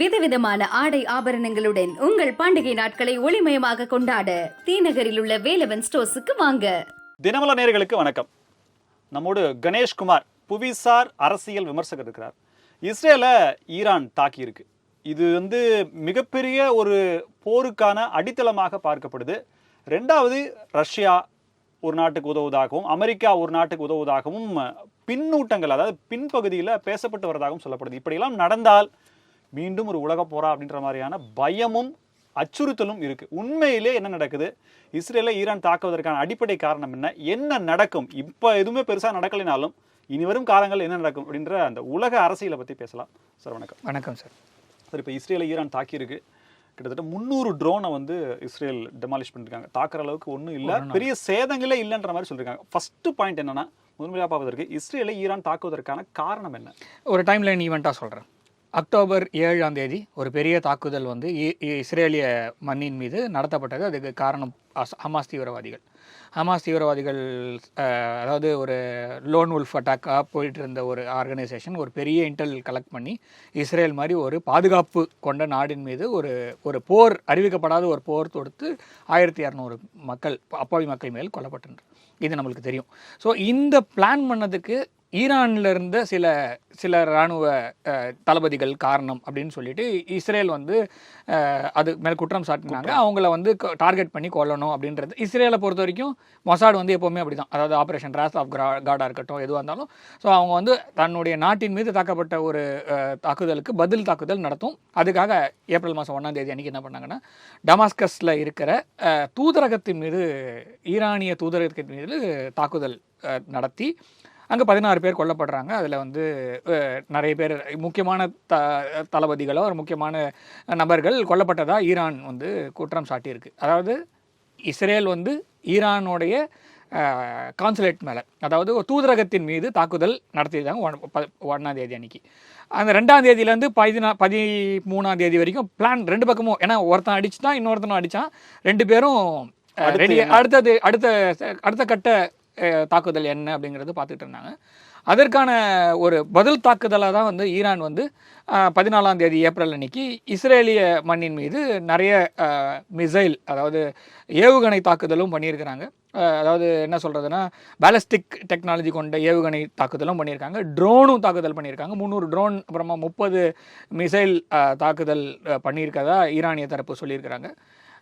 விதவிதமான ஆடை ஆபரணங்களுடன் உங்கள் பண்டிகை நாட்களை ஒளிமயமாக கொண்டாட தீநகரில் உள்ள வேலவன் ஸ்டோர்ஸுக்கு வாங்க. தினமல நேர்களுக்கு வணக்கம். நம்மோடு கணேஷ்குமார் புவிசார் அரசியல் விமர்சகர் இருக்கிறார். இஸ்ரேலை ஈரான் தாக்கியிருக்கு. இது வந்து மிகப்பெரிய ஒரு போருக்கான அடித்தளமாக பார்க்கப்படுது. ரெண்டாவது ரஷ்யா ஒரு நாட்டுக்கு உதவுவதாகவும் அமெரிக்கா ஒரு நாட்டுக்கு உதவுவதாகவும் பின்னூட்டங்கள் அதாவது பின்பகுதியில் பேசப்பட்டு வரதாகவும் சொல்லப்படுது. இப்படியெல்லாம் நடந்தால் மீண்டும் ஒரு உலக போரா அப்படின்ற மாதிரியான பயமும் அச்சுறுத்தலும் இருக்கு. உண்மையிலே என்ன நடக்குது? இஸ்ரேலை ஈரான் தாக்குவதற்கான அடிப்படை காரணம் என்ன? என்ன நடக்கும்? இப்ப எதுவுமே பெருசா நடக்கலைனாலும் இனி வரும் காலங்கள் என்ன நடக்கும் அப்படின்ற அந்த உலக அரசியலை பத்தி பேசலாம். சார் வணக்கம். வணக்கம் சார். சார் இப்போ இஸ்ரேலை ஈரான் தாக்கியிருக்கு. கிட்டத்தட்ட முந்நூறு ட்ரோனை வந்து இஸ்ரேல் டெமாலிஷ் பண்ணிருக்காங்க. தாக்குற அளவுக்கு ஒன்றும் இல்லை. பெரிய சேதங்களே இல்லைன்ற மாதிரி சொல்லியிருக்காங்க ஃபர்ஸ்ட் பாயிண்ட் என்னன்னா முதன்மையாக பார்ப்பதற்கு இஸ்ரேலை ஈரான் தாக்குவதற்கான காரணம் என்ன? ஒரு டைம் லைன் ஈவெண்ட்டாக சொல்கிறேன் அக்டோபர் ஏழாம் தேதி ஒரு பெரிய தாக்குதல் வந்து இ- இ- இஸ்ரேலிய மண்ணின் மீது நடத்தப்பட்டது. அதுக்கு காரணம் ஹமாஸ் தீவிரவாதிகள். ஹமாஸ் தீவிரவாதிகள் அதாவது ஒரு லோன் உல்ஃப் அட்டாக்காக போயிட்டு இருந்த ஒரு ஆர்கனைசேஷன் ஒரு பெரிய இன்டெல் கலெக்ட் பண்ணி இஸ்ரேல் மாதிரி ஒரு பாதுகாப்பு கொண்ட நாடின் மீது ஒரு ஒரு போர் அறிவிக்கப்படாத ஒரு போர் தொடுத்து ஆயிரத்தி இரநூறு மக்கள் அப்பாவி மக்கள் மேல் கொல்லப்பட்டனர் இது நம்மளுக்கு தெரியும். ஸோ இந்த பிளான் பண்ணதுக்கு ஈரான்ல இருந்த சில சில இராணுவ தளபதிகள் காரணம் அப்படின்னு சொல்லிட்டு இஸ்ரேல் வந்து அது மேல் குற்றம் சாட்டினாங்க. அவங்கள வந்து டார்கெட் பண்ணி கொல்லணும் அப்படின்றது. இஸ்ரேலை பொறுத்த வரைக்கும் மொசாட் வந்து எப்போவுமே அப்படி தான் அதாவது ஆப்ரேஷன் ராஸ் ஆஃப் கார்டாக இருக்கட்டும் எதுவாக இருந்தாலும். ஸோ அவங்க வந்து தன்னுடைய நாட்டின் மீது தாக்கப்பட்ட ஒரு தாக்குதலுக்கு பதில் தாக்குதல் நடத்தும். அதுக்காக ஏப்ரல் மாதம் ஒன்றாம் தேதி அன்றைக்கி என்ன பண்ணாங்கன்னா டமாஸ்கஸில் இருக்கிற தூதரகத்தின் மீது ஈரானிய தூதரகத்தின் மீது தாக்குதல் நடத்தி அங்கே பதினாறு பேர் கொல்லப்படுறாங்க. அதில் வந்து நிறைய பேர் முக்கியமான த தளபதிகளோ ஒரு முக்கியமான நபர்கள் கொல்லப்பட்டதா ஈரான் வந்து குற்றம் சாட்டியிருக்கு. அதாவது இஸ்ரேல் வந்து ஈரானுடைய கான்சுலேட் மேலே அதாவது ஒரு தூதரகத்தின் மீது தாக்குதல் நடத்தியிருக்காங்க ஒன் ப- ஒண்ணாம் தேதி அன்னைக்கு. அந்த ரெண்டாம் தேதியிலேருந்து பதினா பதிமூணாம் தேதி வரைக்கும் பிளான் ரெண்டு பக்கமும் ஏன்னா ஒருத்தன் அடிச்சுதான் இன்னொருத்தனும் அடித்தான் ரெண்டு பேரும் ரெடி? அடுத்தது அடுத்த அடுத்த கட்ட தாக்குதல் என்ன அப்படிங்கிறது பார்த்துட்டு இருந்தாங்க. அதற்கான ஒரு பதில் தாக்குதலாக தான் வந்து ஈரான் வந்து பதினாலாம் தேதி ஏப்ரல் அன்னைக்கு இஸ்ரேலிய மண்ணின் மீது நிறைய மிசைல் அதாவது ஏவுகணை தாக்குதலும் பண்ணியிருக்கிறாங்க. அதாவது என்ன சொல்கிறதுனா பேலஸ்டிக் டெக்னாலஜி கொண்ட ஏவுகணை தாக்குதலும் பண்ணியிருக்காங்க. ட்ரோனும் தாக்குதல் பண்ணியிருக்காங்க. முந்நூறு ட்ரோன் அப்புறமா முப்பது மிசைல் தாக்குதல் பண்ணியிருக்கதா ஈரானிய தரப்பு சொல்லியிருக்கிறாங்க.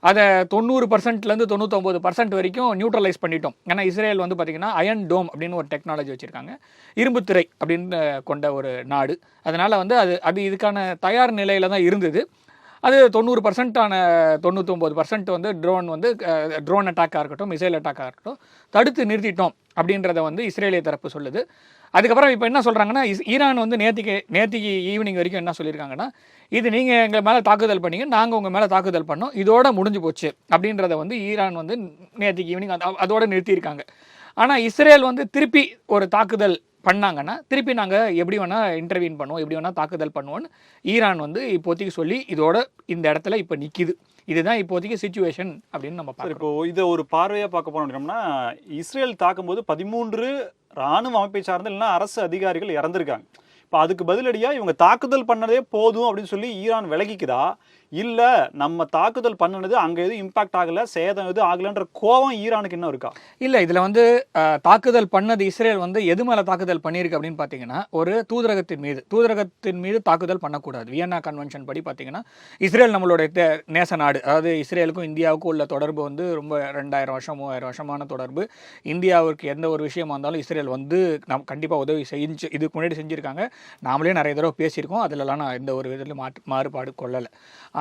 அதை தொண்ணூறு பர்சன்ட்லேருந்து தொண்ணூத்தொம்பது பர்சன்ட் வரைக்கும் நியூட்ரலைஸ் பண்ணிட்டோம். ஏன்னா இஸ்ரேல் வந்து பார்த்திங்கன்னா அயன் டோம் அப்படின்னு ஒரு டெக்னாலஜி வச்சுருக்காங்க. இரும்புத்திரை அப்படின்னு கொண்ட ஒரு நாடு. அதனால் வந்து அது அது இதுக்கான தயார் நிலையில் தான் இருந்தது. அது தொண்ணூறு பர்சன்டான தொண்ணூத்தொம்பது பர்சன்ட் வந்து ட்ரோன் வந்து ட்ரோன் அட்டாக்காக இருக்கட்டும் மிசைல் அட்டாக்காக இருக்கட்டும் தடுத்து நிறுத்திட்டோம் அப்படின்றத வந்து இஸ்ரேலிய தரப்பு சொல்லுது. அதுக்கப்புறம் இப்போ என்ன சொல்கிறாங்கன்னா ஈரான் வந்து நேத்திக்கு நேத்திக்கு ஈவினிங் வரைக்கும் என்ன சொல்லியிருக்காங்கன்னா இது நீங்கள் எங்கள் மேலே தாக்குதல் பண்ணீங்க நாங்கள் உங்கள் மேலே தாக்குதல் பண்ணோம் இதோட முடிஞ்சு போச்சு. அப்படின்றத வந்து ஈரான் வந்து நேத்திக்கு ஈவினிங் அதோட நிறுத்தியிருக்காங்க. ஆனால் இஸ்ரேல் வந்து திருப்பி ஒரு தாக்குதல் பண்ணாங்கன்னா திருப்பி நாங்கள் எப்படி வேணால் இன்டர்வியூன் பண்ணுவோம் எப்படி வேணால் தாக்குதல் பண்ணுவோம்னு ஈரான் வந்து இப்போதைக்கு சொல்லி இதோட இந்த இடத்துல இப்போ நிற்கிது இதுதான் இப்போதைக்கு சுச்சுவேஷன் அப்படின்னு நம்ம இப்போ இதை ஒரு பார்வையா பார்க்க போனோம் அப்படின்னம்னா இஸ்ரேல் தாக்கும்போது பதிமூன்று ராணுவ அமைப்பை சார்ந்த இல்லைன்னா அரசு அதிகாரிகள் இறந்திருக்காங்க. இப்போ அதுக்கு பதிலடியாக இவங்க தாக்குதல் பண்ணதே போதும் அப்படின்னு சொல்லி ஈரான் விலகிக்குதா? இல்லை நம்ம தாக்குதல் பண்ணினது அங்கே எதுவும் இம்பாக்ட் ஆகலை சேதம் எதுவும் ஆகலைன்ற கோவம் ஈரானுக்கு இன்னும் இருக்கா? இல்லை இதில் வந்து தாக்குதல் பண்ணது இஸ்ரேல் வந்து எது மேலே தாக்குதல் பண்ணியிருக்கு அப்படின்னு பார்த்தீங்கன்னா ஒரு தூதரகத்தின் மீது தூதரகத்தின் மீது தாக்குதல் பண்ணக்கூடாது. வியன்னா கன்வென்ஷன் படி பார்த்தீங்கன்னா இஸ்ரேல் நம்மளுடைய தே- நேச நாடு அதாவது இஸ்ரேலுக்கும் இந்தியாவுக்கும் உள்ள தொடர்பு வந்து ரொம்ப ரெண்டாயிரம் வருஷம் மூவாயிரம் வருஷமான தொடர்பு. இந்தியாவுக்கு எந்த ஒரு விஷயமா இருந்தாலும் இஸ்ரேல் வந்து நம் கண்டிப்பாக உதவி செஞ்சு இதுக்கு முன்னாடி செஞ்சுருக்காங்க. நாமளே நிறைய தடவை பேசியிருக்கோம். அதிலலாம் நான் எந்த ஒரு விதத்திலும் மாற்று மாறுபாடு கொள்ளலை.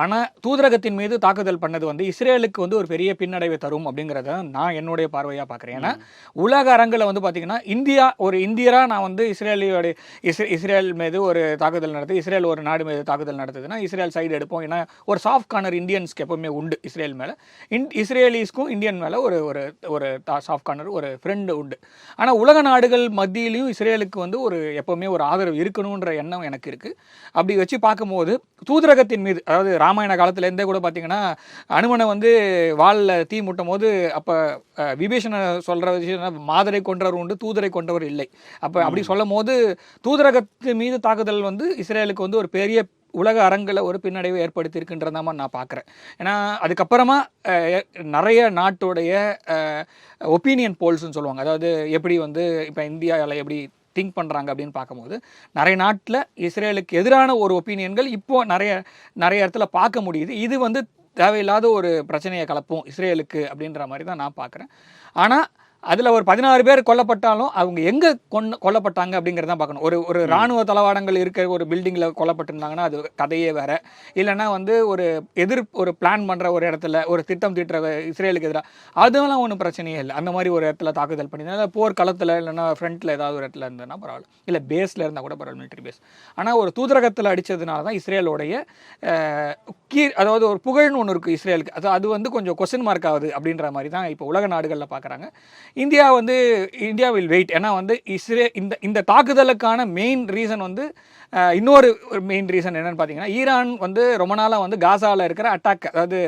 ஆனால் தூதரகத்தின் மீது தாக்குதல் பண்ணது வந்து இஸ்ரேலுக்கு வந்து ஒரு பெரிய பின்னடைவை தரும் அப்படிங்கிறத நான் என்னுடைய பார்வையாக பார்க்குறேன். ஏன்னா உலக அரங்கில் வந்து பார்த்தீங்கன்னா இந்தியா ஒரு இந்தியரா நான் வந்து இஸ்ரேலியோட இஸ்ரே இஸ்ரேல் மீது ஒரு தாக்குதல் நடத்து இஸ்ரேல் ஒரு நாடு மீது தாக்குதல் நடத்துதுன்னா இஸ்ரேல் சைடு எடுப்போம். ஏன்னா ஒரு சாஃப்ட் கார்னர் இந்தியன்ஸ்க்கு எப்பவுமே உண்டு இஸ்ரேல் மேலே. இன் இஸ்ரேலிஸ்க்கும் இந்தியன் மேலே ஒரு ஒரு ஒரு சாஃப்ட் கார்னர் ஒரு ஃப்ரெண்டு உண்டு. ஆனால் உலக நாடுகள் மத்தியிலையும் இஸ்ரேலுக்கு வந்து ஒரு எப்பவுமே ஒரு ஆதரவு இருக்கணுன்ற எண்ணம் எனக்கு இருக்குது அப்படி வச்சு பார்க்கும்போது தூதரகத்தின் மீது அதாவது ராமாயண காலத்துலேருந்தே கூட பார்த்தீங்கன்னா அனுமனை வந்து வாளில் தீ மூட்டும் போது அப்போ விபீஷண சொல்கிற விஷயம் மாதரை கொன்றவர் உண்டு தூதரை கொன்றவர் இல்லை. அப்போ அப்படி சொல்லும் போது தூதரகத்து மீது தாக்குதல் வந்து இஸ்ரேலுக்கு வந்து ஒரு பெரிய உலக அரங்கில் ஒரு பின்னடைவை ஏற்படுத்தியிருக்குன்றத மாதிரி நான் பார்க்குறேன் ஏன்னா அதுக்கப்புறமா நிறைய நாட்டுடைய ஒப்பீனியன் போல்ஸ்னு சொல்லுவாங்க. அதாவது எப்படி வந்து இப்போ இந்தியாவில் எப்படி திங்க் பண்ணுறாங்க அப்படின்னு பார்க்கும்போது நிறைய நாட்டில் இஸ்ரேலுக்கு எதிரான ஒரு ஒப்பீனியன்கள் இப்போ நிறைய நிறைய இடத்துல பார்க்க முடியுது. இது வந்து தேவையில்லாத ஒரு பிரச்சனையை கலப்பும் இஸ்ரேலுக்கு அப்படின்ற மாதிரி தான் நான் பார்க்குறேன். ஆனால் அதில் ஒரு பதினாறு பேர் கொல்லப்பட்டாலும் அவங்க எங்கே கொண்டு கொல்லப்பட்டாங்க அப்படிங்கிறத பார்க்கணும். ஒரு ஒரு இராணுவ தளவாடங்கள் இருக்கிற ஒரு பில்டிங்கில் கொல்லப்பட்டிருந்தாங்கன்னா அது கதையே வேற. இல்லைன்னா வந்து ஒரு எதிர் ஒரு பிளான் பண்ணுற ஒரு இடத்துல ஒரு திட்டம் தீட்டுற இஸ்ரேலுக்கு எதிராக அதெல்லாம் ஒன்றும் பிரச்சனையே இல்லை. அந்த மாதிரி ஒரு இடத்துல தாக்குதல் பண்ணி போர் களத்தில் இல்லைன்னா ஃப்ரண்ட்டில் ஏதாவது ஒரு இடத்துல இருந்ததுன்னா பரவாயில்ல. இல்லை பேஸில் இருந்தால் கூட பரவாயில்ல மிலிட்டரி பேஸ் ஆனால் ஒரு தூதரகத்தில் அடித்ததுனால தான் இஸ்ரேலோடைய கீ அதாவது ஒரு புகழ்னு ஒன்று இருக்குது இஸ்ரேலுக்கு. அது அது வந்து கொஞ்சம் கொஸ்டின் மார்க் ஆகுது அப்படின்ற மாதிரி தான் இப்போ உலக நாடுகளில் பார்க்குறாங்க இந்தியா வந்து இந்தியா வில் வெயிட் ஏன்னா வந்து இஸ்ரே இந்த இந்த தாக்குதலுக்கான மெயின் ரீசன் வந்து இன்னொரு மெயின் ரீசன் என்னன்னு பார்த்தீங்கன்னா ஈரான் வந்து ரொம்ப நாளாக வந்து காசாவில் இருக்கிற அட்டாக் அதாவது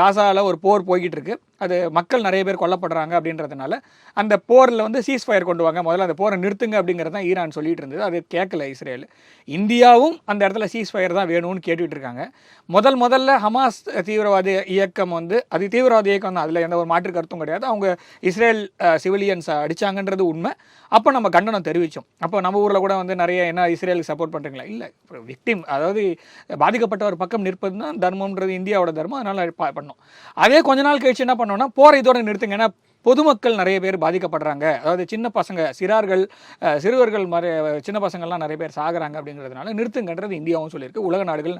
காசாவில் ஒரு போர் போய்கிட்டு இருக்கு அது மக்கள் நிறைய பேர் கொல்லப்படுறாங்க அப்படின்றதுனால அந்த போரில் வந்து சீஸ் ஃபயர் கொண்டு வாங்க. முதல்ல அந்த போரை நிறுத்துங்க அப்படிங்கிறது தான் ஈரான் சொல்லிட்டு இருந்தது. அது கேட்கல இஸ்ரேல். இந்தியாவும் அந்த இடத்துல சீஸ் ஃபயர் தான் வேணும்னு கேட்டுட்டு இருக்காங்க. முதல் முதல்ல ஹமாஸ் தீவிரவாத இயக்கம் வந்து அது தீவிரவாத இயக்கம் தான். அதில் எந்த ஒரு மாற்று கருத்தும் கிடையாது. அவங்க இஸ்ரேல் சிவிலியன்ஸை அடிச்சாங்கன்றது உண்மை. அப்போ நம்ம கண்டனம் தெரிவித்தோம் அப்போ நம்ம ஊரில் கூட வந்து நிறைய என்ன இஸ்ரேலுக்கு சப்போர்ட் பண்ணுறீங்களா இல்லை. விக்டிம் அதாவது பாதிக்கப்பட்டவர் பக்கம் நிற்பது தான் தர்மம்ன்றது இந்தியாவோட தர்மம். அதனால் பா- பண்ணோம். அதே கொஞ்ச நாள் கழிச்சு என்ன பண்ணோம்னா போரை இதோட நிறுத்துங்க. ஏன்னா பொதுமக்கள் நிறைய பேர் பாதிக்கப்படுறாங்க. அதாவது சின்ன பசங்க சிறார்கள் சிறுவர்கள் மாதிரி சின்ன பசங்கள்லாம் நிறைய பேர் சாகுறாங்க அப்படிங்கிறதுனால நிறுத்துங்கன்றது இந்தியாவும் சொல்லியிருக்கு. உலக நாடுகள்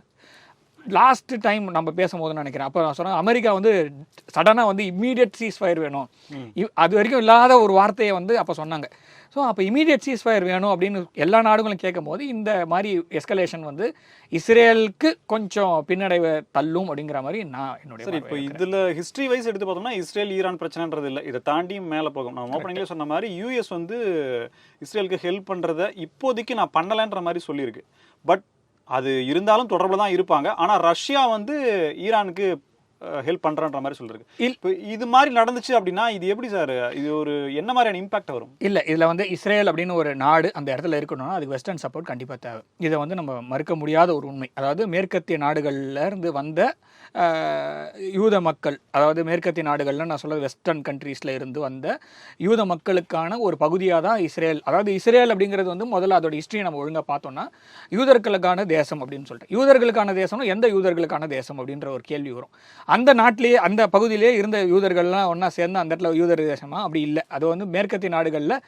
லாஸ்ட் டைம் நம்ம பேசும்போது நினைக்கிறேன். அப்போ நான் சொன்னேன் அமெரிக்கா வந்து சடனாக வந்து இம்மீடியட் சீஸ் ஃபயர் வேணும் அது வரைக்கும் இல்லாத ஒரு வார்த்தையை வந்து அப்போ சொன்னாங்க. ஸோ அப்போ இமீடியட் சீஸ் ஃபயர் வேணும் அப்படின்னு எல்லா நாடுகளும் கேட்கும் போது இந்த மாதிரி எஸ்கலேஷன் வந்து இஸ்ரேலுக்கு கொஞ்சம் பின்னடைவை தள்ளும் அப்படிங்கிற மாதிரி நான் என்னுடைய சரி இப்போ. இதுல ஹிஸ்டரி வைஸ் எடுத்து பார்த்தோம்னா இஸ்ரேல் ஈரான் பிரச்சனைன்றது இல்லை. இதை தாண்டியும் மேலே போகும். நம்ம ஓப்பனிங்லேயே சொன்ன மாதிரி யூஎஸ் வந்து இஸ்ரேலுக்கு ஹெல்ப் பண்றத இப்போதைக்கு நான் பண்ணலைன்ற மாதிரி சொல்லியிருக்கு. பட் அது இருந்தாலும் தொடர்பில் தான் இருப்பாங்க. ஆனா ரஷ்யா வந்து ஈரானுக்கு ஹெல்ப் பண்றன்ற மாதிரி சொல்லிருக்கு. இப்போ இது மாதிரி நடந்துச்சு அப்படின்னா இது எப்படி சார்? இது ஒரு என்ன மாதிரியான இம்பாக்ட் வரும்? இல்லை இதில் வந்து இஸ்ரேல் அப்படின்னு ஒரு நாடு அந்த இடத்துல இருக்கணும்னா அதுக்கு வெஸ்டர்ன் சப்போர்ட் கண்டிப்பாக தேவை. இதை வந்து நம்ம மறுக்க முடியாத ஒரு உண்மை. அதாவது மேற்கத்திய நாடுகள்ல இருந்து வந்த யூத மக்கள் அதாவது மேற்கத்திய நாடுகள்ல நான் சொல்றது வெஸ்டர்ன் கண்ட்ரீஸில் இருந்து வந்த யூத மக்களுக்கான ஒரு பகுதியாக தான் இஸ்ரேல். அதாவது இஸ்ரேல் அப்படிங்கிறது வந்து முதல்ல அதோட ஹிஸ்ட்ரியை நம்ம ஒழுங்காக பார்த்தோம்னா யூதர்களுக்கான தேசம் அப்படின்னு சொல்லிட்டு யூதர்களுக்கான தேசம்னா எந்த யூதர்களுக்கான தேசம் அப்படின்ற ஒரு கேள்வி வரும். அந்த நாட்டிலேயே அந்த பகுதியிலேயே இருந்த யூதர்கள்லாம் ஒன்றா சேர்ந்து அந்த இடத்துல யூதர் தேசமாக அப்படி இல்லை. அது வந்து மேற்கத்திய நாடுகளில்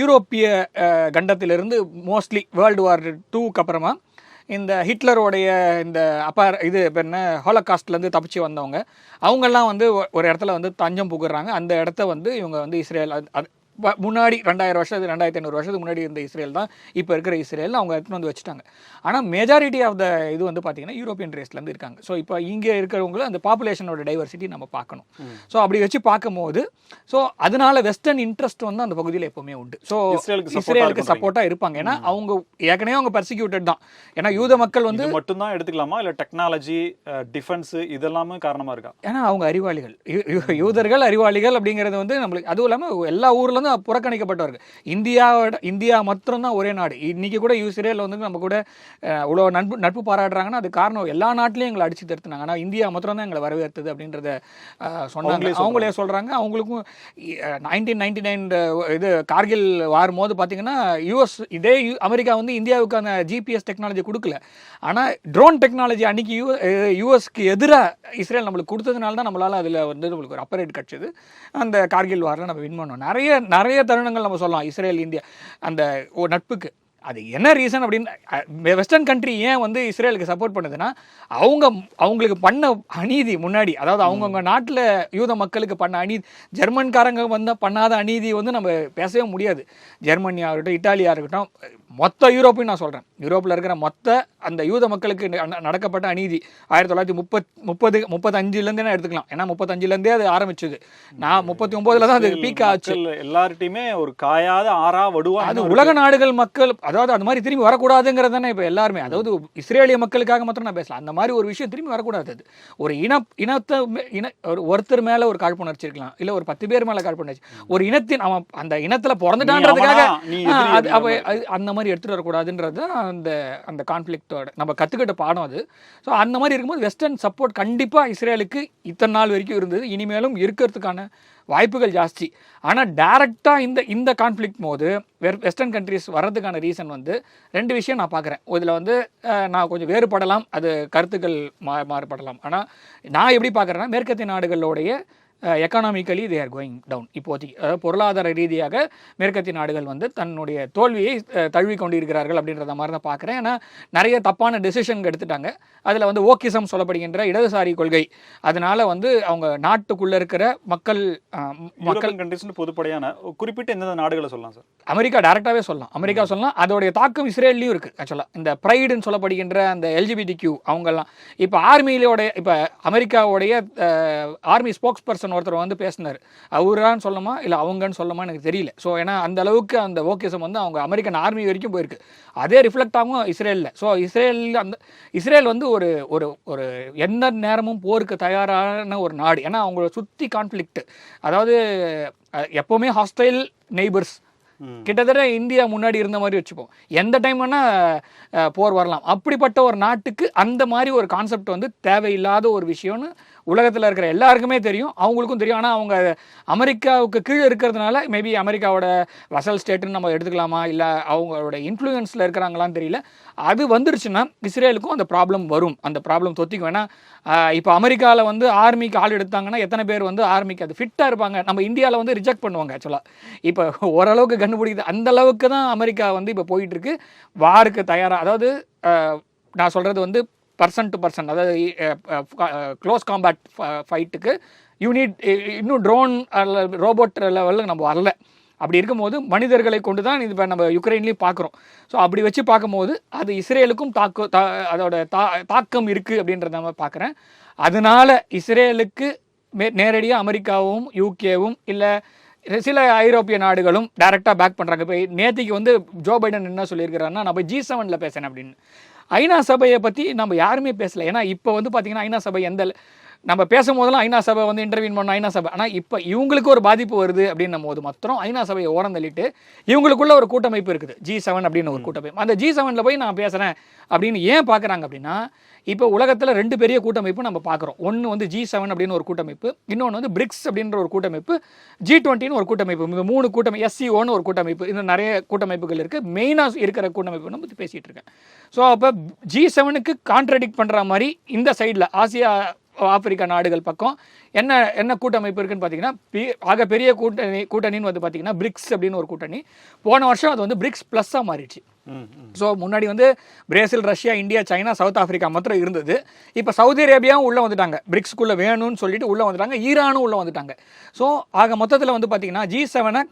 யூரோப்பிய கண்டத்திலிருந்து மோஸ்ட்லி வேர்ல்டு வார் டூக்கு அப்புறமா இந்த ஹிட்லரோடைய இந்த அப்பார் இது இப்போ என்ன ஹோலகாஸ்ட்லேருந்து தப்பிச்சு வந்தவங்க. அவங்கெல்லாம் வந்து ஒரு இடத்துல வந்து தஞ்சம் புகுறாங்க. அந்த இடத்த வந்து இவங்க வந்து இஸ்ரேல் அது- முன்னாடி ரெண்டாயிரம் வருஷத்து ரெண்டாயிரத்தி ஐநூறு வருஷத்துக்கு முன்னாடி இருந்த இஸ்ரேல் தான். இப்போ இருக்கிற இஸ்ரேல் அவங்க எடுத்துன்னு வந்து வச்சுட்டாங்க. ஆனால் மெஜாரிட்டி ஆஃப் த இது வந்து பார்த்தீங்கன்னா யூரோப்பியன் ரேஸ்லேருந்து இருக்காங்க. ஸோ இப்போ இங்கே இருக்கிறவங்களும் அந்த பாப்புலேஷனோட டைவர்சிட்டி நம்ம பார்க்கணும். ஸோ அப்படி வச்சு பார்க்கும்போது ஸோ அதனால வெஸ்டர்ன் இன்ட்ரெஸ்ட் வந்து அந்த பகுதியில் எப்பவுமே உண்டு. ஸோ இஸ்ரேலுக்கு. சப்போர்ட்டாக இருப்பாங்க. ஏன்னா அவங்க ஏற்கனவே அவங்க பர்சிக்யூட்டட் தான். ஏன்னா யூத மக்கள் வந்து இது மட்டும் தான் எடுத்துக்கலாமா? இல்ல டெக்னாலஜி டிஃபென்ஸ் இதெல்லாமே காரணமா இருக்கா? ஏன்னா அவங்க அறிவாளிகள். யூதர்கள் அறிவாளிகள் அப்படிங்கிறது வந்து நம்மளுக்கு அதுவும் இல்லாமல் எல்லா ஊர்ல இருந்தும் புறக்கணிக்கப்பட்டவர்கள். இந்தியாவோட இந்தியா மாத்திரம் தான் ஒரே நாடு. இன்னைக்கு கூட இஸ்ரேல் வந்து நம்ம கூட இவ்வளோ நட்பு நட்பு பாராட்டுறாங்கன்னா அது காரணம் எல்லா நாட்டிலையும் எங்களை அடிச்சு தடுத்துனாங்க ஆனால் இந்தியா மாத்திரம் தான் எங்களை வரவேற்றது அப்படின்றத சொன்னாங்க. அவங்களே சொல்றாங்க. அவங்களுக்கும் நைன்டீன் நைன்டி நைன் இது கார்கில் வாரும் போது பார்த்தீங்கன்னா யூஎஸ் இதே அமெரிக்கா வந்து இந்தியாவுக்கான ஜிபிஎஸ் டெக்னாலஜி கொடுக்கல. ஆனால் ட்ரோன் டெக்னாலஜி அன்னைக்கு யூ யூஎஸ்க்கு எதிராக இஸ்ரேல் நம்மளுக்கு கொடுத்ததுனால தான் நம்மளால அதில் வந்து நம்மளுக்கு ஒரு அப்பரேட் கிடச்சிது. அந்த கார்கில் வாரில் நம்ம வின் பண்ணோம். நிறைய நிறைய தருணங்கள் நம்ம சொல்லலாம். இஸ்ரேல் இந்தியா அந்த ஒரு நட்புக்கு. அது என்ன ரீசன் அப்படின்னு வெஸ்டர்ன் கண்ட்ரி ஏன் வந்து இஸ்ரேலுக்கு சப்போர்ட் பண்ணுதுன்னா அவங்க அவங்களுக்கு பண்ண அநீதி முன்னாடி அதாவது அவங்கவுங்க நாட்டில் யூத மக்களுக்கு பண்ண அநீதி ஜெர்மன்காரங்க வந்து பண்ணாத அநீதி வந்து நம்ம பேசவே முடியாது. ஜெர்மனியாக இருக்கட்டும் இட்டாலியாக இருக்கட்டும் மொத்த யூரோப்பையும் நான் சொல்கிறேன் யூரோப்பில் இருக்கிற மொத்த அந்த யூத மக்களுக்கு நடக்கப்பட்ட அநீதி ஆயிரத்தி தொள்ளாயிரத்தி முப்பத் முப்பது முப்பத்தஞ்சுலேருந்தே எடுத்துக்கலாம். ஏன்னா முப்பத்தஞ்சுலேருந்தே அது ஆரம்பிச்சது. நான் முப்பத்தி ஒம்போதில் தான் அது பீக் ஆச்சு. எல்லார்ட்டையுமே ஒரு காயாத ஆறா வடுவா அது உலக நாடுகள் மக்கள் அதாவது அந்த மாதிரி திரும்பி வரக்கூடாதுங்கிறது தானே இப்போ எல்லாருமே. அதாவது இஸ்ரேலிய மக்களுக்காக மாத்திரம் நான் பேசலாம் அந்த மாதிரி ஒரு விஷயம் திரும்பி வரக்கூடாது அது. ஒரு இன இனத்தை இன ஒரு ஒருத்தர் மேல ஒரு காழ்ப்புணர்ச்சி இருக்கலாம். இல்ல ஒரு பத்து பேர் மேல காழ்ப்புணர்ச்சி. ஒரு இனத்தின் அவன் அந்த இனத்துல பிறந்துட்டான்றதுக்காக அந்த மாதிரி எடுத்துகிட்டு வரக்கூடாதுன்றது தான் அந்த அந்த கான்ஃப்ளிக்டோட நம்ம கற்றுக்கிட்ட பாடம் அது. ஸோ அந்த மாதிரி இருக்கும்போது வெஸ்டர்ன் சப்போர்ட் கண்டிப்பாக இஸ்ரேலுக்கு இத்தனை நாள் வரைக்கும் இருந்தது. இனிமேலும் இருக்கிறதுக்கான வாய்ப்புகள் ஜாஸ்தி. ஆனால் டேரெக்டாக இந்த இந்த கான்ஃப்ளிக்ட் போது வெர் வெஸ்டர்ன் கண்ட்ரிஸ் வர்றதுக்கான ரீசன் வந்து ரெண்டு விஷயம் நான் பார்க்குறேன் இதில் வந்து நான் கொஞ்சம் வேறுபடலாம். அது கருத்துக்கள் மா மாறுபடலாம். ஆனால் நான் எப்படி பார்க்குறேன்னா மேற்கத்திய நாடுகளுடைய economically they are going down இப்போதைக்கு அதாவது பொருளாதார ரீதியாக மேற்கத்திய நாடுகள் வந்து தன்னுடைய தோல்வியை அஹ், தழுவி கொண்டிருக்கிறார்கள் அப்படின்றத மாதிரி தான் பார்க்குறேன். ஏன்னா நிறைய தப்பான டெசிஷன் எடுத்துட்டாங்க. அதில் வந்து ஓக்கிசம் சொல்லப்படுகின்ற இடதுசாரி கொள்கை. அதனால வந்து அவங்க நாட்டுக்குள்ளே இருக்கிற மக்கள் மக்கள் கண்டிஷன் கண்ட்ரிஸ்னு பொதுப்படையான குறிப்பிட்ட எந்தெந்த நாடுகளை சொல்லலாம் சார்? அமெரிக்கா டேரெக்டாகவே சொல்லலாம். அமெரிக்கா சொல்லலாம் அதோடைய தாக்கம் இஸ்ரேல்லையும் இருக்குது ஆக்சுவலாக இந்த ப்ரைடுன்னு சொல்லப்படுகின்ற அந்த எல்ஜிபிடி கியூ அவங்கெல்லாம். இப்போ ஆர்மியிலோட இப்போ அமெரிக்காவுடைய ஆர்மி ஸ்போக்ஸ் பர்சன் ஒருத்தர் வந்து பேசினார். அவரான்னு சொல்லமா இல்லை அவங்கன்னு சொல்லமா எனக்கு தெரியல. ஸோ ஏன்னா அந்த அளவுக்கு அந்த ஓகேசம் வந்து அவங்க அமெரிக்கன் ஆர்மி வரைக்கும் போயிருக்கு. அதே ரிஃப்ளெக்ட் ஆகும் இஸ்ரேலில். ஸோ இஸ்ரேல் அந்த இஸ்ரேல் வந்து ஒரு ஒரு ஒரு எந்த நேரமும் போருக்கு தயாரான ஒரு நாடு. ஏன்னா அவங்கள சுற்றி கான்ஃப்ளிக்ட் அதாவது எப்போவுமே ஹாஸ்டைல் நெய்பர்ஸ். கிட்டத்தட்ட இந்தியா முன்னாடி இருந்த மாதிரி வச்சுப்போம். எந்த டைம் வேணா போர் வரலாம். அப்படிப்பட்ட ஒரு நாட்டுக்கு அந்த மாதிரி ஒரு கான்செப்ட் வந்து தேவையில்லாத ஒரு விஷயம்னு உலகத்தில் இருக்கிற எல்லாருக்குமே தெரியும் அவங்களுக்கும் தெரியும். ஆனால் அவங்க அமெரிக்காவுக்கு கீழே இருக்கிறதுனால மேபி அமெரிக்காவோட வசல் ஸ்டேட்டுன்னு நம்ம எடுத்துக்கலாமா? இல்லை அவங்களோட இன்ஃப்ளூயன்ஸில் இருக்கிறாங்களான்னு தெரியல. அது வந்துருச்சுன்னா இஸ்ரேலுக்கும் அந்த ப்ராப்ளம் வரும். அந்த ப்ராப்ளம் தொத்திக்கும். ஏன்னா இப்போ அமெரிக்காவில் வந்து ஆர்மிக்கு ஆள் எடுத்தாங்கன்னா எத்தனை பேர் வந்து ஆர்மிக்கு அது ஃபிட்டாக இருப்பாங்க? நம்ம இந்தியாவில் வந்து ரிஜெக்ட் பண்ணுவாங்க ஆக்சுவலாக இப்போ ஓரளவுக்கு கண்டுபிடிக்குது. அந்த அளவுக்கு தான் அமெரிக்கா வந்து இப்போ போயிட்டுருக்கு வாருக்கு தயாராக அதாவது நான் சொல்கிறது வந்து பர்சன் டு பர்சன் அதாவது க்ளோஸ் காம்பேட் ஃபைட்டுக்கு யூனிட் இன்னும் ட்ரோன் ரோபோட் லெவலில் நம்ம வரல. அப்படி இருக்கும்போது மனிதர்களை கொண்டு தான் இது இப்போ நம்ம யுக்ரைன்லேயும் பார்க்குறோம் ஸோ அப்படி வச்சு பார்க்கும்போது அது இஸ்ரேலுக்கும் தாக்கு தா அதோட தா தாக்கம் இருக்குது அப்படின்றத நம்ம பார்க்குறேன் அதனால இஸ்ரேலுக்கு மே நேரடியாக அமெரிக்காவும் யூகேவும் இல்லை சில ஐரோப்பிய நாடுகளும் டைரெக்டாக பேக் பண்ணுறாங்க இப்போ நேத்திக்கு வந்து ஜோ பைடன் என்ன சொல்லியிருக்கிறாருன்னா நான் போய் ஜி செவனில் பேசுகிறேன் அப்படின்னு. ஐநா சபையை பற்றி நம்ம யாருமே பேசல. ஏன்னா இப்போ வந்து பார்த்திங்கன்னா ஐநா சபை எந்த நம்ம பேசும்போதெல்லாம் ஐநா சபை வந்து இன்டர்வியூன் பண்ண ஐநா சபை. ஆனால் இப்போ இவங்களுக்கு ஒரு பாதிப்பு வருது அப்படின்னும் போது மாத்திரம் ஐநா சபையை ஓரம் தள்ளிட்டு இவங்களுக்குள்ள ஒரு கூட்டமைப்பு இருக்குது. ஜி செவன் அப்படின்னு ஒரு கூட்டமைப்பு. அந்த ஜி செவனில் போய் நான் பேசுகிறேன் அப்படின்னு ஏன் பார்க்குறாங்க அப்படின்னா இப்போ உலகத்தில் ரெண்டு பெரிய கூட்டமைப்பு நம்ம பார்க்குறோம் ஒன்று வந்து ஜி செவன் அப்படின்னு ஒரு கூட்டமைப்பு இன்னொன்று வந்து பிரிக்ஸ் அப்படின்ற ஒரு கூட்டமைப்பு ஜி டுவெண்ட்டின்னு ஒரு கூட்டமைப்பு இந்த மூணு கூட்டமைப்பு எஸ்சிஓன்னு ஒரு கூட்டமைப்பு இன்னும் நிறைய கூட்டமைப்புகள் இருக்குது மெயினாக இருக்கிற கூட்டமைப்பு நம்ம பேசிகிட்டு இருக்கேன். ஸோ அப்போ ஜி செவனுக்கு கான்ட்ரடிக்ட் பண்ணுற மாதிரி இந்த சைடில் ஆசியா ஆப்பிரிக்கா நாடுகள் பக்கம் என்ன என்ன கூட்டமைப்பு இருக்குன்னு பார்த்தீங்கன்னா ஆக பெரிய கூட்டணி கூட்டணின்னு வந்து பார்த்தீங்கன்னா பிரிக்ஸ் அப்படின்னு ஒரு கூட்டணி. போன வருஷம் அது வந்து பிரிக்ஸ் ப்ளஸ்ஸாக மாறிடுச்சு. ஸோ முன்னாடி வந்து Brazil Russia India China South Africa மாத்திரம் இருந்தது. இப்போ சவுதி அரேபியாவும் உள்ளே வந்துட்டாங்க. பிரிக்ஸ்குள்ளே வேணும்னு சொல்லிட்டு உள்ளே வந்துட்டாங்க. ஈரானும் உள்ளே வந்துட்டாங்க. ஸோ ஆக மொத்தத்தில் வந்து பார்த்தீங்கன்னா ஜி செவனை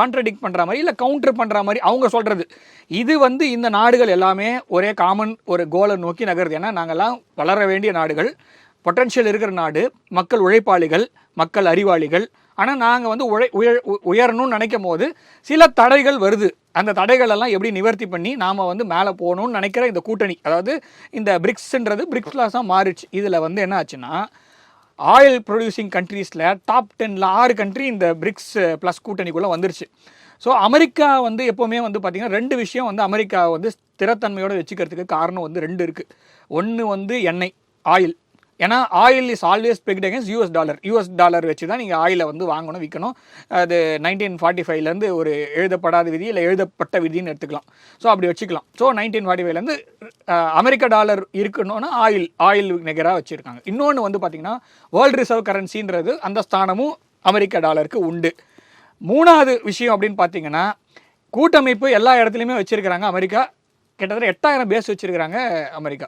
கான்ட்ரடிக்ட் பண்ணுற மாதிரி இல்லை கவுண்டர் பண்ணுற மாதிரி அவங்க சொல்கிறது இது வந்து இந்த நாடுகள் எல்லாமே ஒரே காமன் ஒரு கோலை நோக்கி நகருது. ஏன்னா நாங்கள்லாம் வளர வேண்டிய நாடுகள். பொட்டன்ஷியல் இருக்கிற நாடு மக்கள் உழைப்பாளிகள் மக்கள் அறிவாளிகள். ஆனால் நாங்கள் வந்து உழை உயர் உ- உயரணும்னு நினைக்கும் போது சில தடைகள் வருது. அந்த தடைகளெல்லாம் எப்படி நிவர்த்தி பண்ணி நாம் வந்து மேலே போகணும்னு நினைக்கிற இந்த கூட்டணி அதாவது இந்த பிரிக்ஸ்ன்றது பிரிக்ஸ் தான் மாறிடுச்சு. இதில் வந்து என்ன ஆச்சுன்னா ஆயில் ப்ரொடியூசிங் கண்ட்ரீஸில் டாப் டென்னில் ஆறு கண்ட்ரி இந்த பிரிக்ஸ் ப்ளஸ் கூட்டணிக்குள்ளே வந்துருச்சு. ஸோ அமெரிக்கா வந்து எப்போவுமே வந்து பார்த்திங்கன்னா ரெண்டு விஷயம் வந்து அமெரிக்கா வந்து ஸ்திரத்தன்மையோடு வச்சுக்கிறதுக்கு காரணம் வந்து ரெண்டு இருக்குது ஒன்று வந்து எண்ணெய் ஆயில் ஏன்னா oil is always pegged against US dollar US dollar வச்சு தான் நீங்கள் ஆயிலை வந்து வாங்கணும் விற்கணும் அது நைன்டீன் ஃபார்ட்டி ஃபைவ்லேருந்து ஒரு எழுதப்படாத விதி இல்லை எழுதப்பட்ட விதின்னு எடுத்துக்கலாம். ஸோ அப்படி வச்சுக்கலாம். ஸோ நைன்டீன் ஃபார்ட்டி ஃபைவ்லேருந்து அமெரிக்க டாலர் இருக்கணும்னா ஆயில் ஆயில் நிகராக வச்சுருக்காங்க. இன்னொன்று வந்து பார்த்தீங்கன்னா வேர்ல்டு ரிசர்வ் கரன்சின்றது அந்த ஸ்தானமும் அமெரிக்க டாலருக்கு உண்டு. மூணாவது விஷயம் அப்படின்னு பார்த்தீங்கன்னா கூட்டமைப்பு எல்லா இடத்துலையுமே வச்சுருக்கிறாங்க அமெரிக்கா. கிட்டத்தட்ட எட்டாயிரம் பேஸ் வச்சுருக்கிறாங்க அமெரிக்கா.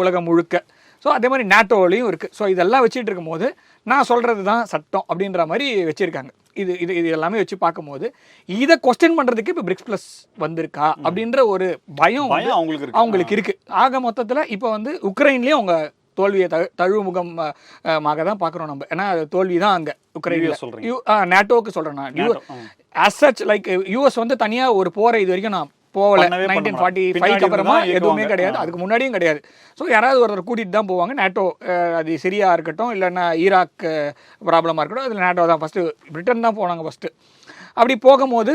உலகம் முழுக்க. ஸோ அதே மாதிரி நாட்டோலையும் இருக்குது ஸோ இதெல்லாம் வச்சுட்டு இருக்கும்போது நான் சொல்கிறது தான் சட்டம் அப்படின்ற மாதிரி வச்சுருக்காங்க. இது இது இது எல்லாமே வச்சு பார்க்கும்போது இதை கொஸ்டின் பண்ணுறதுக்கு இப்போ பிரிக்ஸ் ப்ளஸ் வந்திருக்கா அப்படின்ற ஒரு பயம் அவங்களுக்கு அவங்களுக்கு இருக்கு. ஆக மொத்தத்தில் இப்போ வந்து உக்ரைன்லேயும் அவங்க தோல்வியை த தழுவுமுகம் மாக தான் பார்க்குறோம் நம்ம. ஏன்னா தோல்வி தான் அங்கே உக்ரைனில். யூ நேட்டோவுக்கு சொல்கிறேன் நான். யூ NATO, ஆ. as such லைக் யூஎஸ் வந்து தனியாக ஒரு போரை இது வரைக்கும் நான் போகல. நைன்டீன். ஃபார்ட்டி ஃபைவ்க்கு அப்புறமா எதுவுமே. கிடையாது. அதுக்கு முன்னாடியும் கிடையாது. ஸோ யாராவது ஒருத்தர் கூட்டிகிட்டு தான் போவாங்க. நேட்டோ அது சிரியா இருக்கட்டும் இல்லைன்னா ஈராக் ப்ராப்ளமாக இருக்கட்டும் அதில் நேட்டோ தான் ஃபஸ்ட்டு பிரிட்டன் தான் போனாங்க ஃபஸ்ட்டு அப்படி போகும்போது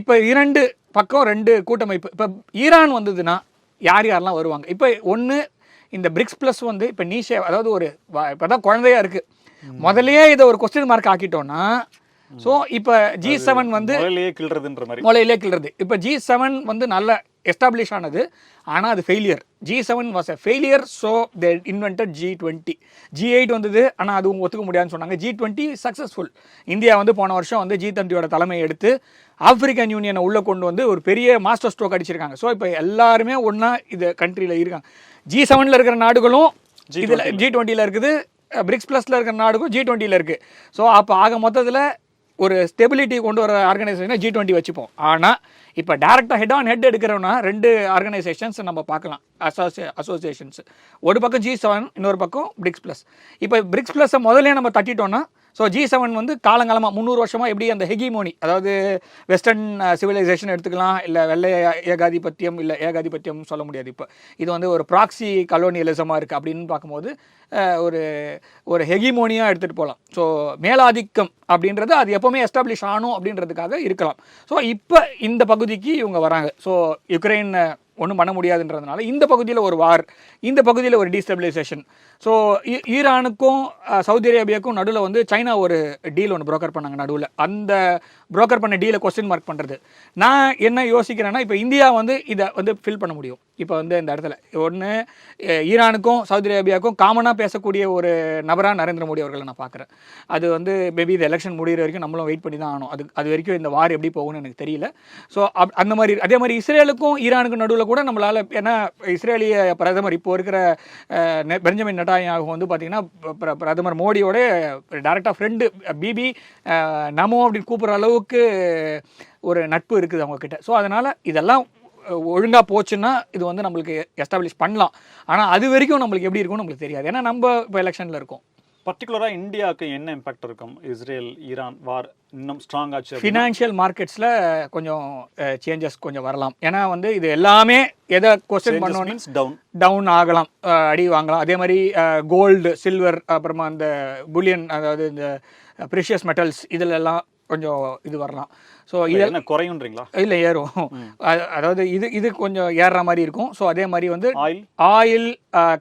இப்போ இரண்டு பக்கம் ரெண்டு கூட்டமைப்பு. இப்போ ஈரான் வந்ததுன்னா யார் யாரெல்லாம் வருவாங்க? இப்போ ஒன்று இந்த பிரிக்ஸ் ப்ளஸ் வந்து இப்போ நீஷே அதாவது ஒரு இப்போ தான் குழந்தையா இருக்கு. முதல்லயே இதை ஒரு கொஸ்டின் மார்க் ஆக்கிட்டோம்னா ஸோ இப்போ ஜி செவன் வந்து கிள்றதுன்ற மாதிரி. முளையிலே கிளறது. இப்போ ஜி செவன் வந்து நல்ல எஸ்டாப்ளிஷ் ஆனது ஆனால் அது failure G seven was a failure so they invented G twenty G eight வந்தது ஆனால் அதுவும் ஒத்துக்க முடியாதுன்னு சொன்னாங்க. ஜி டுவெண்ட்டி சக்ஸஸ்ஃபுல் இந்தியா வந்து போன வருஷம் வந்து ஜி டுவெண்ட்டியோட தலைமை எடுத்து ஆப்பிரிக்கன் யூனியனை உள்ளே கொண்டு வந்து ஒரு பெரிய மாஸ்டர் ஸ்ட்ரோக் அடிச்சிருக்காங்க. ஸோ இப்போ எல்லாருமே ஒன்றா இது கண்ட்ரியில் இருக்காங்க. ஜி செவனில் இருக்கிற நாடுகளும் இதில் ஜி டுவெண்ட்டியில் இருக்குது பிரிக்ஸ் ப்ளஸில் இருக்கிற நாடுக்கும் ஜி டுவெண்ட்டியில் இருக்குது ஸோ அப்போ ஆக மொத்தத்தில் ஒரு ஸ்டெபிலிட்டி கொண்டு வர ஆர்கனைசேஷனை ஜி டுவெண்ட்டி வச்சுப்போம். ஆனால் இப்போ டேரெக்டாக ஹெட் ஆன் ஹெட் எடுக்கிறோன்னா ரெண்டு ஆர்கனைசேஷன்ஸ் நம்ம பார்க்கலாம். அசோசியே அசோசியேஷன்ஸ் ஒரு பக்கம் ஜி செவன் இன்னொரு பக்கம் பிரிக்ஸ் ப்ளஸ் இப்போ பிரிக்ஸ் ப்ளஸை முதலே நம்ம தட்டிட்டோம்னா ஸோ ஜி செவன் வந்து காலங்காலமாக முந்நூறு வருஷமாக எப்படி அந்த ஹெகிமோனி அதாவது வெஸ்டர்ன் சிவிலைசேஷன் uh, எடுத்துக்கலாம் இல்லை வெள்ளை ஏகாதிபத்தியம் இல்லை ஏகாதிபத்தியம் சொல்ல முடியாது இப்போ. இது வந்து ஒரு ப்ராக்சி கலோனியலிசமாக இருக்குது அப்படின்னு பார்க்கும்போது ஒரு ஒரு ஹெகிமோனியாக எடுத்துகிட்டு போகலாம். ஸோ மேலாதிக்கம் அப்படின்றது அது எப்போவுமே எஸ்டாப்ளிஷ் ஆகணும் அப்படின்றதுக்காக இருக்கலாம். ஸோ இப்போ இந்த பகுதிக்கு இவங்க வராங்க. ஸோ யுக்ரைன் ஒன்றும் பண்ண முடியாதுன்றதுனால இந்த பகுதியில் ஒரு வார் இந்த பகுதியில் ஒரு டீஸ்டபிலைசேஷன் ஸோ ஈரானுக்கும் சவுதி அரேபியாவுக்கும் நடுவில் வந்து சைனா ஒரு டீல் ஒன்று புரோக்கர் பண்ணாங்க நடுவில். அந்த புரோக்கர் பண்ண டீலை கொஸ்டின் மார்க் பண்ணுறது நான் என்ன யோசிக்கிறேன்னா இப்போ இந்தியா வந்து இதை வந்து ஃபில் பண்ண முடியும். இப்போ வந்து இந்த இடத்துல. ஒன்று ஈரானுக்கும் சவுதி அரேபியாவுக்கும் காமனாக பேசக்கூடிய ஒரு நபராக நரேந்திர மோடி அவர்களை நான் பார்க்குறேன் அது வந்து மேபி இந்த எலெக்ஷன் முடிகிற வரைக்கும் நம்மளும் வெயிட் பண்ணி தான் ஆகணும். அது அது வரைக்கும் இந்த வார் எப்படி போகும்னு எனக்கு தெரியல. ஸோ அந்த மாதிரி அதே மாதிரி இஸ்ரேலுக்கும் ஈரானுக்கும் நடுவில் கூட நம்மளால் ஏன்னா இஸ்ரேலிய பிரதமர் இப்போ இருக்கிற பெஞ்சமின் நட்டாயாகு வந்து பார்த்தீங்கன்னா பிர- பிரதமர் மோடியோட டேரக்டாக ஃப்ரெண்டு பிபி நமோ அப்படின்னு கூப்பிட்ற அளவுக்கு ஒரு நட்பு இருக்குது அவங்கக்கிட்ட ஸோ அதனால் இதெல்லாம் ஒழுங்காக போச்சுன்னா இது வந்து நம்மளுக்கு எஸ்டாப்ளிஷ் பண்ணலாம். ஆனால் அது வரைக்கும் நம்மளுக்கு எப்படி இருக்கும்னு நம்மளுக்கு தெரியாது. ஏன்னா நம்ம இப்போ எலெக்ஷனில் இருக்கோம். பர்டிகுலரா இந்தியாவுக்கு என்ன இம்பாக்ட் இருக்கும்? இஸ்ரேல் ஈரான் வார் இன்னும் ஸ்ட்ராங் ஆச்சு? ஃபினான்ஷியல் மார்க்கெட்ஸில் கொஞ்சம் சேஞ்சஸ் கொஞ்சம் வரலாம். ஏன்னா வந்து இது எல்லாமே எதை கொஸ்டின் means down. டவுன் ஆகலாம். அடி வாங்கலாம். அதே மாதிரி கோல்டு சில்வர் அப்புறமா அந்த புல்லியன் அதாவது இந்த ப்ரிஷியஸ் மெட்டல்ஸ் இதில் எல்லாம் கொஞ்சம் இது வரலாம். ஸோ இது குறையுன்றீங்களா? இல்லை ஏறும். அதாவது இது இது கொஞ்சம் ஏறுற மாதிரி இருக்கும். ஸோ அதே மாதிரி வந்து ஆயில்? ஆயில்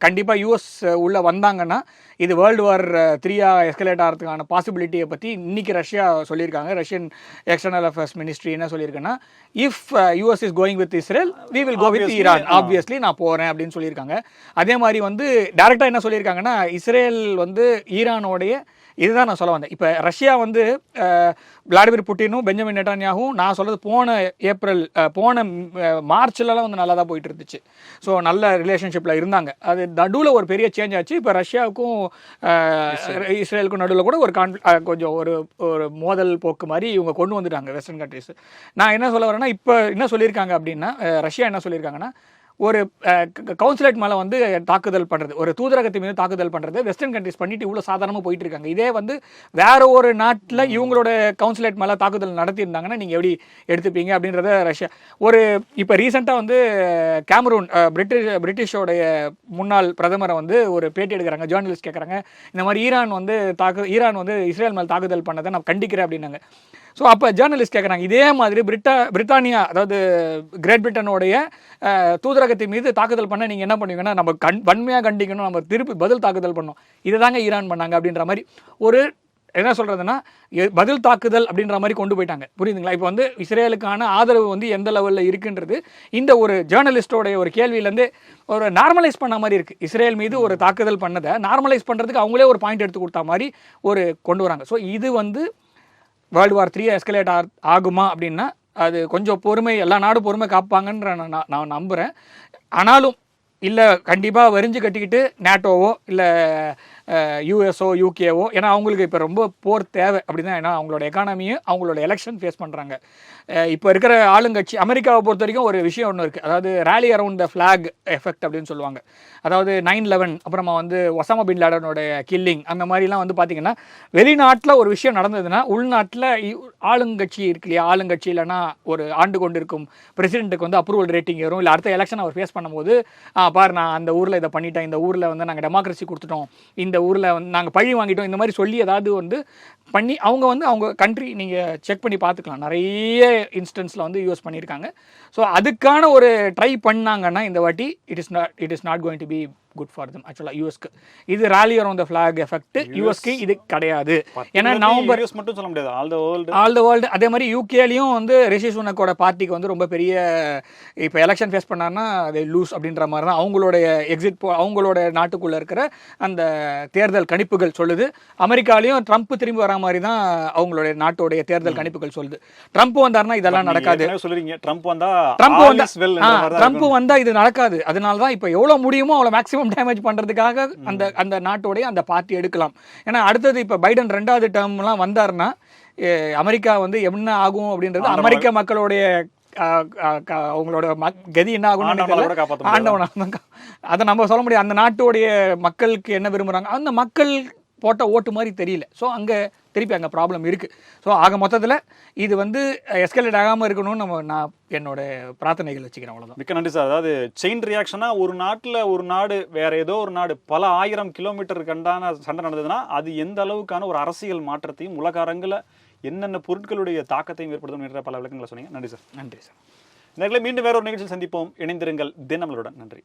கண்டிப்பாக யூஎஸ் உள்ள வந்தாங்கன்னா இது வேர்ல்டு வார் த்ரீயா எஸ்கலேட் ஆகிறதுக்கான பாசிபிலிட்டியை பற்றி இன்னைக்கு ரஷ்யா சொல்லியிருக்காங்க. ரஷ்யன் எக்ஸ்டர்னல் அஃபேர்ஸ் மினிஸ்ட்ரி என்ன சொல்லியிருக்குன்னா if US is going with Israel we will go with Iran. Obviously நான் போகிறேன் அப்படின்னு சொல்லியிருக்காங்க. அதே மாதிரி வந்து டேரெக்டாக என்ன சொல்லியிருக்காங்கன்னா இஸ்ரேல் வந்து ஈரானோடைய இதுதான் நான் சொல்ல வந்தேன். இப்போ ரஷ்யா வந்து விளாடிமிர் புட்டினும் பெஞ்சமின் நெட்டானியாகவும் நான் சொல்றது போன ஏப்ரல் போன மார்ச்லலாம் வந்து நல்லா தான் போயிட்டு இருந்துச்சு ஸோ நல்ல ரிலேஷன்ஷிப்பில் இருந்தாங்க. அது நடுவில் ஒரு பெரிய சேஞ்ச் ஆச்சு. இப்போ ரஷ்யாவுக்கும் இஸ்ரேலுக்கும் நடுவில் கூட ஒரு கான் கொஞ்சம் ஒரு ஒரு மோதல் போக்கு மாதிரி இவங்க கொண்டு வந்துட்டாங்க வெஸ்டர்ன் கண்ட்ரிஸ் நான் என்ன சொல்ல வரேன்னா இப்போ என்ன சொல்லியிருக்காங்க அப்படின்னா ரஷ்யா என்ன சொல்லியிருக்காங்கன்னா ஒரு கவுன்சிலேட் மேலே வந்து தாக்குதல் பண்ணுறது ஒரு தூதரகத்து மீது தாக்குதல் பண்ணுறது வெஸ்டர்ன் கண்ட்ரிஸ் பண்ணிட்டு இவ்வளோ சாதாரணமாக போயிட்டு இருக்காங்க இதே வந்து வேற ஒரு நாட்டில் இவங்களோட கவுன்சிலேட் மேலே தாக்குதல் நடத்தியிருந்தாங்கன்னா நீங்கள் எப்படி எடுத்துப்பீங்க அப்படின்றத ரஷ்யா ஒரு இப்போ ரீசெண்டாக வந்து கேமரூன் பிரிட்டிஷ் பிரிட்டிஷோடைய முன்னாள் பிரதமரை வந்து ஒரு பேட்டி எடுக்கிறாங்க ஜேர்னலிஸ்ட் கேட்குறாங்க இந்த மாதிரி ஈரான் வந்து தாக்கு ஈரான் வந்து இஸ்ரேல் மேல் தாக்குதல் பண்ணதை நான் கண்டிக்கிறேன் அப்படின்னாங்க. ஸோ அப்போ ஜேர்னலிஸ்ட் கேட்குறாங்க இதே மாதிரி பிரிட்டா பிரிட்டானியா அதாவது கிரேட் பிரிட்டனுடைய தூதரகத்தின் மீது தாக்குதல் பண்ண நீங்கள் என்ன பண்ணுவீங்கன்னா நம்ம கண் வன்மையாக கண்டிக்கணும். நம்ம திருப்பி பதில் தாக்குதல் பண்ணோம் இதை தாங்க ஈரான் பண்ணாங்க அப்படின்ற மாதிரி ஒரு என்ன சொல்கிறதுனா பதில் தாக்குதல் அப்படின்ற மாதிரி கொண்டு போயிட்டாங்க. புரியுதுங்களா? இப்போ வந்து இஸ்ரேலுக்கான ஆதரவு வந்து எந்த லெவலில் இருக்குன்றது இந்த ஒரு ஜேர்னலிஸ்டோடைய ஒரு கேள்வியிலேருந்து ஒரு நார்மலைஸ் பண்ண மாதிரி இருக்குது இஸ்ரேல் மீது ஒரு தாக்குதல் பண்ணதை நார்மலைஸ் பண்ணுறதுக்கு அவங்களே ஒரு பாயிண்ட் எடுத்து கொடுத்தா மாதிரி ஒரு கொண்டு வராங்க. ஸோ இது வந்து வேர்ல்டு வார் த்ரீ எஸ்கலேட் ஆகுமா அப்படின்னா அது கொஞ்சம் பொறுமை எல்லா நாடும் பொறுமை காப்பாங்கன்ற நான் நான் நான் நம்புகிறேன் ஆனாலும் இல்லை கண்டிப்பாக வரிஞ்சு கட்டிக்கிட்டு நேட்டோவோ இல்லை யூஎஸ்ஓ யூகேவோ ஏன்னா அவங்களுக்கு இப்போ ரொம்ப போர் தேவை அப்படின்னா ஏன்னா அவங்களோட எக்கானமியும் அவங்களோட எலெக்ஷன் ஃபேஸ் பண்ணுறாங்க இப்போ இருக்கிற ஆளுங்கட்சி அமெரிக்காவை பொறுத்த வரைக்கும் ஒரு விஷயம் ஒன்று இருக்குது அதாவது rally around the flag effect அப்படின்னு சொல்லுவாங்க. அதாவது நைன் லெவன் அப்புறமா வந்து ஒசாமா பின் லேடனோட கில்லிங் அந்த மாதிரிலாம் வந்து பார்த்தீங்கன்னா வெளிநாட்டில் ஒரு விஷயம் நடந்ததுன்னா உள்நாட்டில் ஆளுங்கட்சி இருக்கு இல்லையா? ஆளுங்கட்சி இல்லைன்னா ஒரு ஆண்டு கொண்டு இருக்கும் பிரசிடென்ட்டுக்கு வந்து அப்ரூவல் ரேட்டிங் வரும் இல்லை அடுத்த எலெக்ஷன் அவர் ஃபேஸ் பண்ணும்போது பாரு நான் அந்த ஊரில் இதை பண்ணிட்டேன். இந்த ஊரில் வந்து நாங்கள் டெமோக்ரஸி கொடுத்துட்டோம். இந்த இந்த ஊரில் வந்து நாங்கள் பழி வாங்கிட்டோம் இந்த மாதிரி சொல்லி ஏதாவது வந்து பண்ணி அவங்க வந்து அவங்க கண்ட்ரி நீங்கள் செக் பண்ணி பார்த்துக்கலாம். நிறைய இன்ஸ்டன்ஸில் வந்து யூஸ் பண்ணியிருக்காங்க. ஸோ அதுக்கான ஒரு ட்ரை பண்ணாங்கன்னா இந்த வாட்டி it is not it is not going to be good for them ஆக்சுவலாக யூஎஸ்க்கு இது rally around the flag effect யூஎஸ்க்கு இது கிடையாது. ஏன்னா நவம்பர் யூஎஸ் மட்டும் சொல்ல முடியாது. All the world all the world அதே மாதிரி யூகேலையும் வந்து ரிஷி சுனக்கோட பார்ட்டிக்கு வந்து ரொம்ப பெரிய இப்போ எலெக்ஷன் ஃபேஸ் பண்ணாருன்னா அது லூஸ் அப்படின்ற மாதிரி தான் அவங்களுடைய எக்ஸிட் போ அவங்களோட நாட்டுக்குள்ளே இருக்கிற அந்த தேர்தல் கணிப்புகள் சொல்லுது. அமெரிக்காலையும் ட்ரம்ப் திரும்பி வர மாதிரி தான் அவங்களுடைய நாட்டுடைய தேர்தல் கணிப்புகள் சொல்லுது. ட்ரம்ப் வந்தாருன்னா இதெல்லாம் நடக்காது. சொல்றீங்க ட்ரம்ப் வந்தா ட்ரம்ப் வந்தா ட்ரம்ப். வந்தா இது நடக்காது. அதனால தான் இப்போ எவ்வளோ முடியுமோ அவ்வளோ மேக்ஸிமம் டேமேஜ் பண்ணுறதுக்காக அந்த அந்த நாட்டோடைய அந்த பார்ட்டி எடுக்கலாம். ஏன்னா அடுத்தது இப்போ பைடன் ரெண்டாவது டேர்ம்லாம் வந்தாருன்னா அமெரிக்கா வந்து என்ன ஆகும் அப்படின்றது ஆண்டவன். அமெரிக்க மக்களுடைய அவங்களோட கதி என்ன தான் கா- அதை நம்ம சொல்ல முடியாது அந்த நாட்டுடைய மக்களுக்கு என்ன விரும்புகிறாங்க அந்த மக்கள் போட்ட ஓட்டு மாதிரி தெரியல. ஸோ அங்கே திருப்பி அங்கே ப்ராப்ளம் இருக்குது ஸோ ஆக மொத்தத்தில் இது வந்து எஸ்கலேட் ஆகாமல் இருக்கணும்னு நம்ம நான் என்னோட பிரார்த்தனைகள் வச்சுக்கிறேன் அவ்வளோதான் மிக்க நன்றி சார். அதாவது செயின் ரியாக்ஷனா ஒரு நாட்டுல ஒரு நாடு வேற ஏதோ ஒரு நாடு பல ஆயிரம் கிலோமீட்டர் கண்டான சண்டை நடந்ததுன்னா அது எந்த அளவுக்கான ஒரு அரசியல் மாற்றத்தையும் உலக அரங்குல என்னென்ன பொருட்களுடைய தாக்கத்தையும் ஏற்படுத்தும் என்ற பல விளக்கங்களை சொன்னீங்க. நன்றி சார். நன்றி சார். நேர்களை மீண்டும் வேற ஒரு நிகழ்ச்சியில் சந்திப்போம். இணைந்திருங்கள். தினமலருடன். நன்றி.